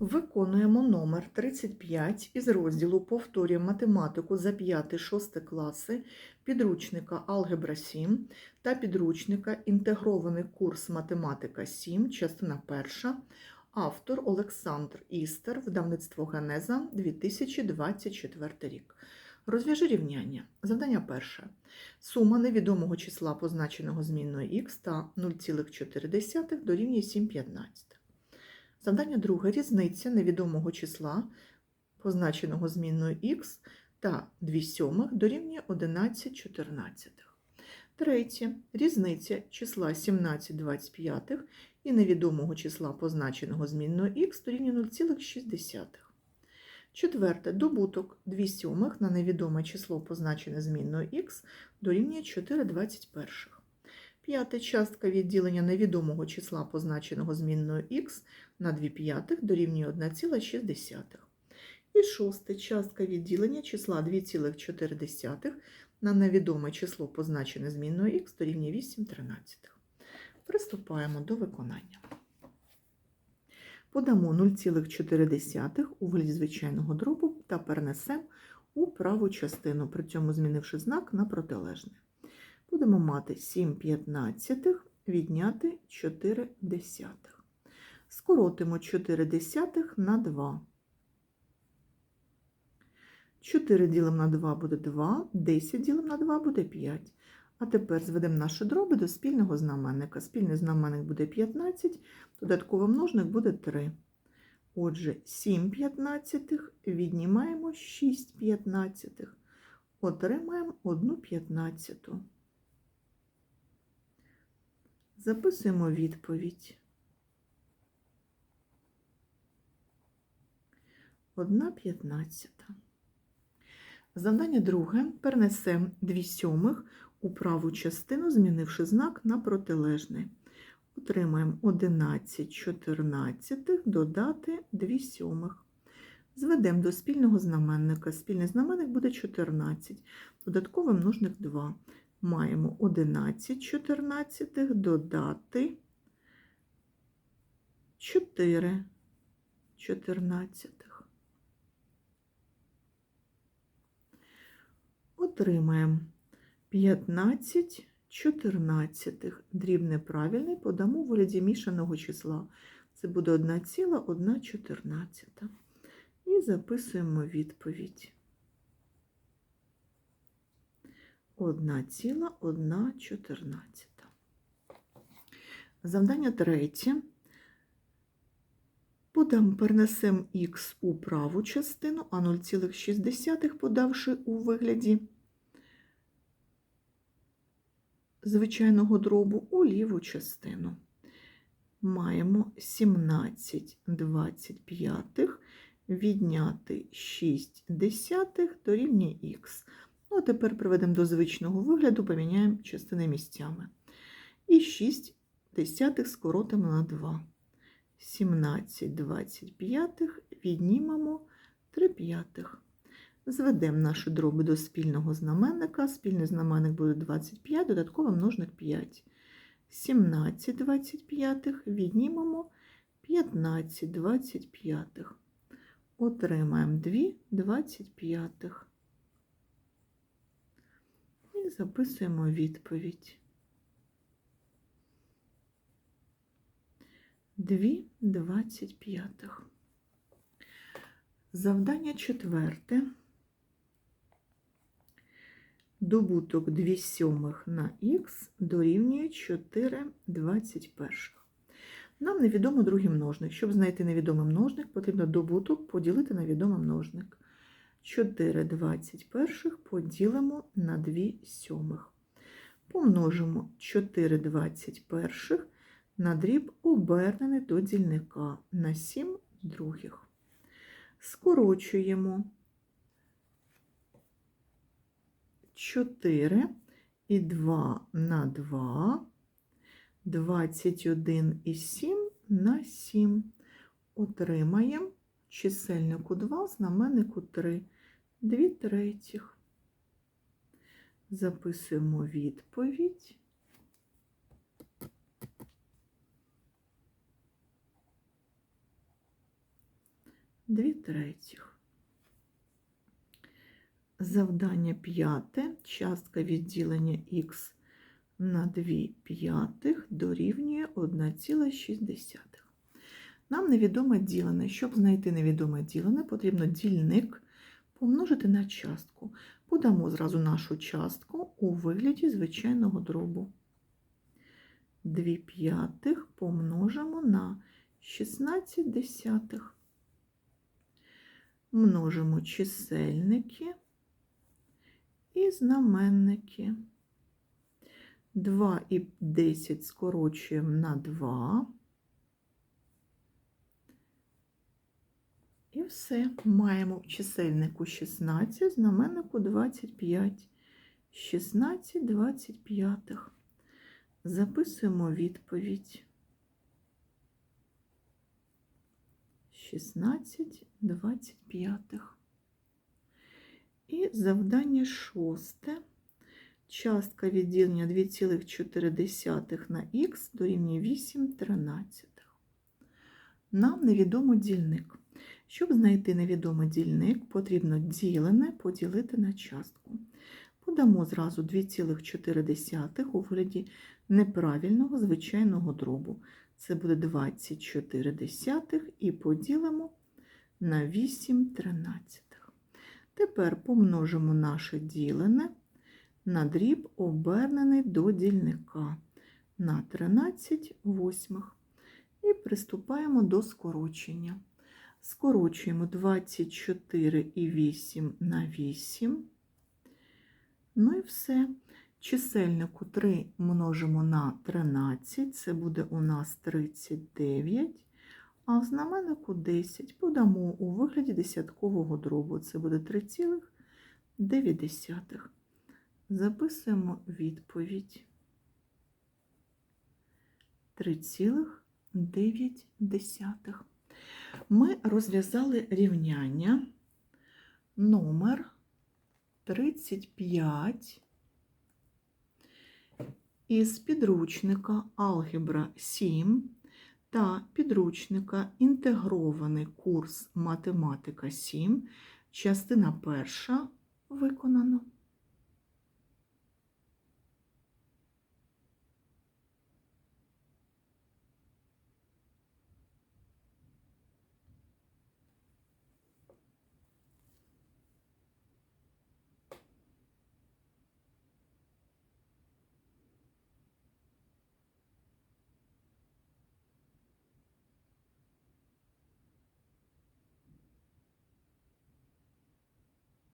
Виконуємо номер 35 із розділу Повторюємо математику за 5-6 класи підручника Алгебра 7 та підручника Інтегрований курс Математика 7, частина 1, автор Олександр Істер, видавництво Генеза 2024 рік. Розв'яжи рівняння. Завдання перше. Сума невідомого числа, позначеного змінною х та 0,4 дорівнює 7,15. Завдання друге. Різниця невідомого числа, позначеного змінною х та 2 сьомих дорівнює 11 чотирнадцятих. Третє. Різниця числа 17 25 і невідомого числа, позначеного змінною х дорівнює 0,6. Четверте. Добуток 2 сьомих на невідоме число, позначене змінною х, дорівнює 4 21. П'яте частка відділення невідомого числа, позначеного змінною х на 2 п'ятих дорівнює 1,6. І шосте частка відділення числа 2,4 на невідоме число, позначене змінною х, дорівнює 8 тринадцятих. Приступаємо до виконання. Подамо 0,4 у вигляді звичайного дробу та перенесемо у праву частину, при цьому змінивши знак на протилежне. Будемо мати 7 п'ятнадцятих відняти 4 десятих. Скоротимо 4 десятих на 2. 4 ділимо на 2 буде 2, 10 ділимо на 2 буде 5. А тепер зведемо наші дроби до спільного знаменника. Спільний знаменник буде 15, додатковий множник буде 3. Отже, 7 п'ятнадцятих віднімаємо 6 п'ятнадцятих. Отримаємо 1 п'ятнадцяту. Записуємо відповідь. 1 п'ятнадцята. Завдання друге. Перенесемо 2 сьомих у праву частину, змінивши знак на протилежний. Отримаємо 11 чотирнадцятих додати 2 сьомих. Зведемо до спільного знаменника. Спільний знаменник буде 14, додатковий множник 2. Маємо 11 чотирнадцятих додати 4 чотирнадцятих. Отримаємо 15 чотирнадцятих. Дріб неправильний подамо в вигляді мішаного числа. Це буде 1,1 чотирнадцята. І записуємо відповідь. 1,1 чотирнадцята. Завдання третє. Подам, перенесемо х у праву частину, а 0,6 подавши у вигляді звичайного дробу у ліву частину. Маємо 17 25 відняти 6 десятих дорівнює х. Ну, а тепер приведемо до звичного вигляду, поміняємо частини місцями. І 6 десятих скоротимо на 2. 17 25 віднімемо 3 п'ятих. Зведемо наші дроби до спільного знаменника. Спільний знаменник буде 25, додатково множник 5. 17 25 віднімемо 15 25. Отримаємо 2 25. І записуємо відповідь. 2 25. Завдання четверте. Добуток 2 сьомих на х дорівнює 4 21. Нам невідомо другий множник. Щоб знайти невідомий множник, потрібно добуток поділити на відомий множник. 4 21 поділимо на 2 сьомих. Помножимо 4 21 на дріб обернений до дільника на 7 других. Скорочуємо 4 і 2 на 2, 21 і 7 на 7. Отримаємо чисельнику 2, знаменнику 3, 2 третіх. Записуємо відповідь. 2 третіх. Завдання п'яте. Частка відділення х на 2 п'ятих дорівнює 1,6. Нам невідоме ділене. Щоб знайти невідоме ділене, потрібно дільник помножити на частку. Подамо зразу нашу частку у вигляді звичайного дробу. 2 п'ятих помножимо на 16 десятих. Множимо чисельники і знаменники. 2 і 10 скорочуємо на 2. І все. Маємо в чисельнику 16, знаменнику 25. 16 25. Записуємо відповідь. 16 25. І завдання шосте. Частка відділення 2,4 на х дорівнює 8 13. Нам невідомо дільник. Щоб знайти невідомий дільник, потрібно ділене поділити на частку. Подамо зразу 2,4 у вигляді неправильного звичайного дробу. Це буде 24 десятих і поділимо на 8 тринадцятих. Тепер помножимо наше ділене на дріб, обернений до дільника на 13 восьмих. І приступаємо до скорочення. Скорочуємо 24 і 8 на 8. Ну і все. Чисельнику 3 множимо на 13, це буде у нас 39, а в знаменнику 10 подамо у вигляді десяткового дробу, це буде 3,9. Записуємо відповідь. 3,9. Ми розв'язали рівняння номер 35 із підручника Алгебра 7 та підручника Інтегрований курс Математика 7, частина перша виконано.